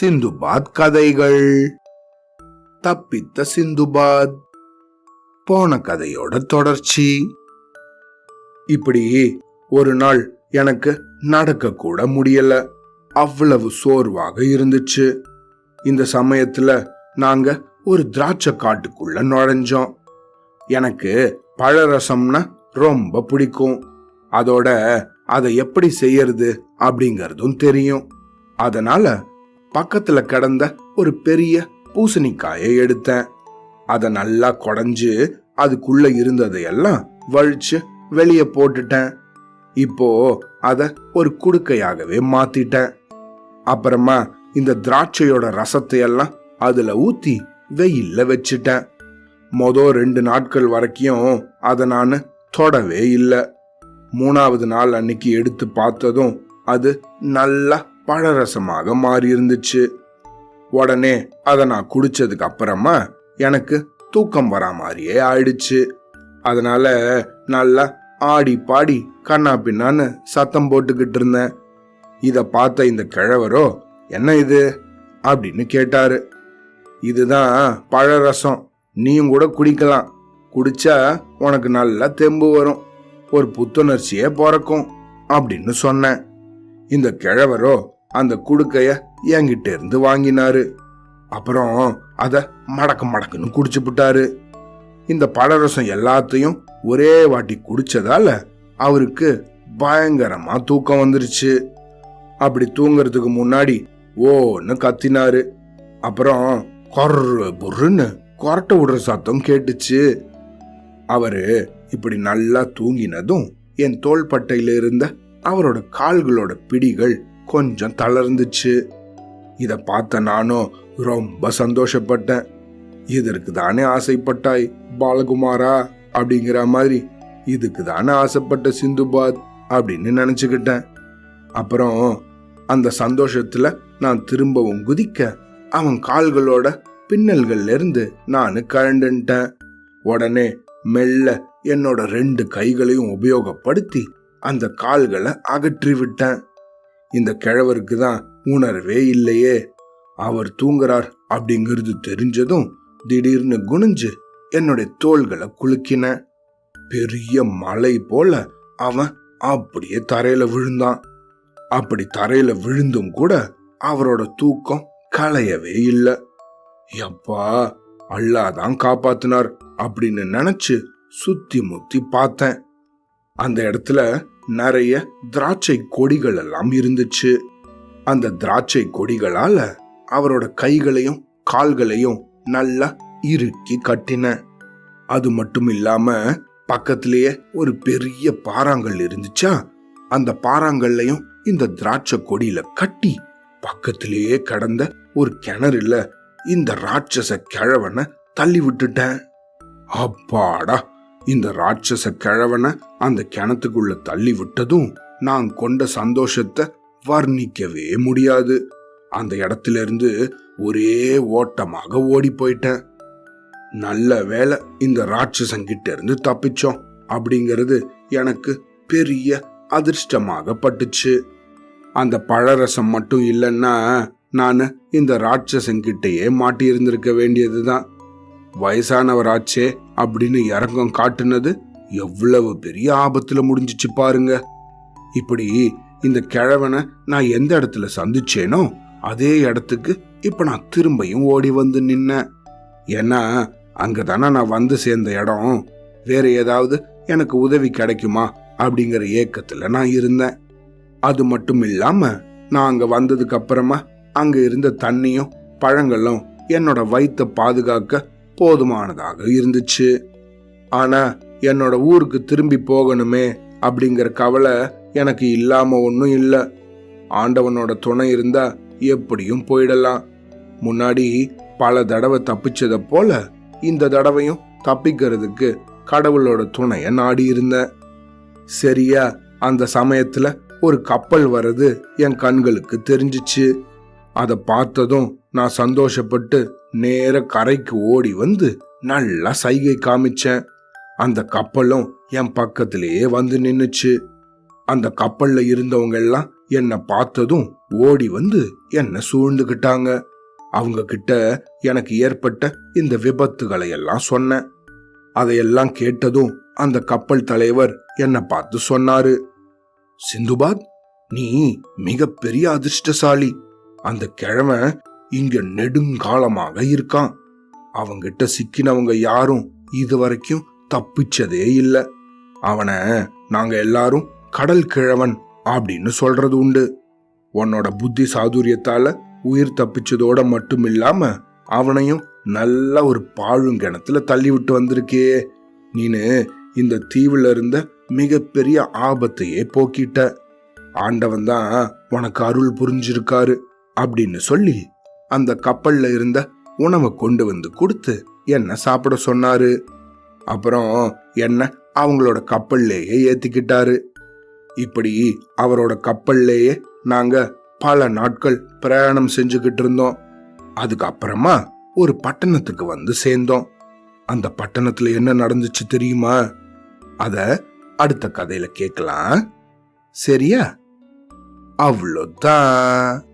சிந்துபாத் கதைகள். தப்பித்த சிந்துபாத். போன கதையோட தொடர்ச்சி. இப்படி ஒரு நாள் எனக்கு நடக்க கூட முடியல. அவ்வளவு சோர்வாக இருந்துச்சு. இந்த சமயத்துல நாங்க ஒரு திராட்சை காட்டுக்குள்ள நுழைஞ்சோம். எனக்கு பழரசம்னா ரொம்ப பிடிக்கும். அதோட அதை எப்படி செய்யறது அப்படிங்கறதும் தெரியும். அதனால பக்கத்துல கிடந்த ஒரு பெரிய பூசணிக்காயை எடுத்தேன். அதை நல்லா குடஞ்சு அதுக்குள்ள இருந்ததையெல்லாம் வழிச்சு வெளியே போட்டுட்டேன். இப்போ அத ஒரு குடுக்கையாகவே மாத்திட்டேன். அப்புறமா இந்த திராட்சையோட ரசத்தையெல்லாம் அதுல ஊத்தி வெயில்ல வச்சுட்டேன். மொதல் ரெண்டு நாட்கள் வரைக்கும் அதை நான் தொடவே இல்லை. மூணாவது நாள் அன்னைக்கு எடுத்து பார்த்ததும் அது நல்லா பழரசமாக மாறி இருந்துச்சு உடனே அதை நான் குடிச்சதுக்கு அப்புறமா எனக்கு தூக்கம் வரா மாதிரியே ஆயிடுச்சு. அதனால நல்லா ஆடி பாடி கண்ணா பின்னான்னு சத்தம் போட்டுக்கிட்டு இருந்தேன். இதை பார்த்த இந்த கிழவரோ என்ன இது? அப்படின்னு கேட்டாரு. இதுதான் பழரசம். நீயும் கூட குடிக்கலாம். குடிச்சா உனக்கு நல்லா தெம்பு வரும். ஒரு புத்துணர்ச்சியே பிறக்கும் அப்படின்னு சொன்னேன். இந்த கிழவரோ அந்த குடுக்கைய என்கிட்ட இருந்து வாங்கினாரு. அப்புறம் அத மடக்கு மடக்குன்னு குடிச்சு விட்டாரு இந்த பழரசம் எல்லாத்தையும் ஒரே வாட்டி குடிச்சதால அவருக்கு பயங்கரமா தூக்கம் வந்துருச்சு. அப்படி தூங்குறதுக்கு முன்னாடி ஓன்னு கத்தினாரு. அப்புறம் கொர்ரு புர்ருன்னு கொரட்டை விடுற சத்தம் கேட்டுச்சு. அவரு இப்படி நல்லா தூங்கினதும் என் தோள்பட்டையில இருந்த அவரோட கால்களோட பிடிகள் கொஞ்சம் தளர்ந்துச்சு. இத பார்த்த நானும் ரொம்ப சந்தோஷப்பட்டேன். இதற்கு தானே ஆசைப்பட்டாய் பாலகுமாரா? அப்படிங்கிற மாதிரி இதுக்கு தானே ஆசைப்பட்ட சிந்துபாத்? அப்படின்னு நினைச்சுக்கிட்டேன். அப்புறம் அந்த சந்தோஷத்துல நான் திரும்பவும் குதிக்க அவன் கால்களோட பின்னல்கள்ல இருந்து நான் கழண்டுன்ட்டேன். உடனே மெல்ல என்னோட ரெண்டு கைகளையும் உபயோகப்படுத்தி அந்த கால்களை அகற்றி விட்டேன். இந்த கிழவருக்கு தான் உணர்வே இல்லையே. அவர் தூங்குறார் அப்படிங்கிறது தெரிஞ்சதும் திடீர்னு குனிஞ்சு என்னுடைய தோள்களை குலுக்கின பெரிய மலை போல அவன் அப்படியே தரையில விழுந்தான். அப்படி தரையில விழுந்தும் கூட அவரோட தூக்கம் களையவே இல்லை. எப்பா அல்லாதான் காப்பாத்தினார் அப்படின்னு நினைச்சு சுத்தி முத்தி பார்த்தேன். அந்த இடத்துல நிறைய திராட்சை கொடிகள் எல்லாம் இருந்துச்சு. அந்த திராட்சை கொடிகளால அவரோட கைகளையும் கால்களையும் நல்லா இறுக்கி கட்டின அது மட்டும் இல்லாம பக்கத்திலேயே ஒரு பெரிய பாறாங்கல் இருந்துச்சா? அந்த பாறாங்கல்லையும் இந்த திராட்சை கொடியில கட்டி பக்கத்திலேயே கடந்த ஒரு கிணறுல இந்த ராட்சச கிழவனை தள்ளி விட்டுட்டேன். அப்பாடா! இந்த ராட்சச கிழவனை அந்த கிணத்துக்குள்ள தள்ளி விட்டதும் நான் கொண்ட சந்தோஷத்தை வர்ணிக்கவே முடியாது. அந்த இடத்துல இருந்து ஒரே ஓட்டமாக ஓடி போயிட்டேன். நல்ல வேலை இந்த ராட்சசங்கிட்ட இருந்து தப்பிச்சோம் அப்படிங்கிறது எனக்கு பெரிய அதிர்ஷ்டமாக பட்டுச்சு. அந்த பழரசம் மட்டும் இல்லைன்னா நான் இந்த ராட்சசங்கிட்டேயே மாட்டியிருந்திருக்க வேண்டியது வேண்டியதுதான். வயசானவராச்சே அப்படின்னு இறங்கம் காட்டுனது எவ்வளவு பெரிய ஆபத்துல முடிஞ்சிச்சு பாருங்க. இப்படி இந்த கிழவனை நான் எந்த இடத்துல சந்திச்சேனோ அதே இடத்துக்கு இப்ப நான் திரும்பியும் ஓடி வந்து நின்னேன். ஏன்னா அங்கதானே நான் வந்து சேர்ந்த இடம். வேற ஏதாவது எனக்கு உதவி கிடைக்குமா அப்படிங்கிற ஏக்கத்துல நான் இருந்தேன். அது மட்டும் இல்லாம நான் அங்க வந்ததுக்கு அப்புறமா அங்க இருந்த தண்ணியும் பழங்களும் என்னோட வயிற்ற பாதுகாக்க போதுமானதாக இருந்துச்சு. ஆனா என்னோட ஊருக்கு திரும்பி போகணுமே அப்படிங்கிற கவலை எனக்கு இல்லாம ஒன்றும் இல்லை. ஆண்டவனோட துணை இருந்தா எப்படியும் போயிடலாம். முன்னாடி பல தடவை தப்பிச்சத போல இந்த தடவையும் தப்பிக்கிறதுக்கு கடவுளோட துணைய நாடி இருந்தேன். சரியா அந்த சமயத்துல ஒரு கப்பல் வர்றது என் கண்களுக்கு தெரிஞ்சிச்சு. அதை பார்த்ததும் நான் சந்தோஷப்பட்டு நேர கரைக்கு ஓடி வந்து நல்லா சைகை காமிச்சேன். அந்த கப்பலும் என் பக்கத்திலேயே வந்து நின்னுச்சு. அந்த கப்பல்ல இருந்தவங்க எல்லாம் என்னை பார்த்ததும் ஓடி வந்து என்னை சூழ்ந்துகிட்டாங்க. அவங்க கிட்ட எனக்கு ஏற்பட்ட இந்த விபத்துகளை எல்லாம் சொன்னேன். அதையெல்லாம் கேட்டதும் அந்த கப்பல் தலைவர் என்னை பார்த்து சொன்னாரு சிந்துபாத் நீ மிகப்பெரிய அதிர்ஷ்டசாலி. அந்த கிழமை இங்க நெடுங்காலமாக இருக்கான். அவங்கிட்ட சிக்கினவங்க யாரும் இதுவரைக்கும் தப்பிச்சதே இல்ல. அவனை நாங்க எல்லாரும் கடல் கிழவன் அப்படின்னு சொல்றது உண்டு. உன்னோட புத்தி சாதுரியத்தால உயிர் தப்பிச்சதோட மட்டும் இல்லாம அவனையும் நல்ல ஒரு பாழுங்கிணத்துல தள்ளி விட்டு வந்திருக்கே நீனு இந்த தீவுல இருந்த மிகப்பெரிய ஆபத்தையே போக்கிட்ட. ஆண்டவன் தான் உனக்கு அருள் புரிஞ்சிருக்காரு அப்படின்னு சொல்லி அந்த கப்பல்ல இருந்த உணவை கொண்டு வந்து கொடுத்து என்ன சாப்பிட சொன்னாரு? அப்புறம் என்ன அவங்களோட கப்பல்லையே ஏத்திக்கிட்டாரு. இப்படி அவரோட கப்பல்லையே நாங்க பல நாட்கள் பிரயாணம் செஞ்சுக்கிட்டு இருந்தோம். அதுக்கப்புறமா ஒரு பட்டணத்துக்கு வந்து சேர்ந்தோம். அந்த பட்டணத்துல என்ன நடந்துச்சு தெரியுமா? அத அடுத்த கதையில கேட்கலாம். சரியா? அவ்வளோதான்.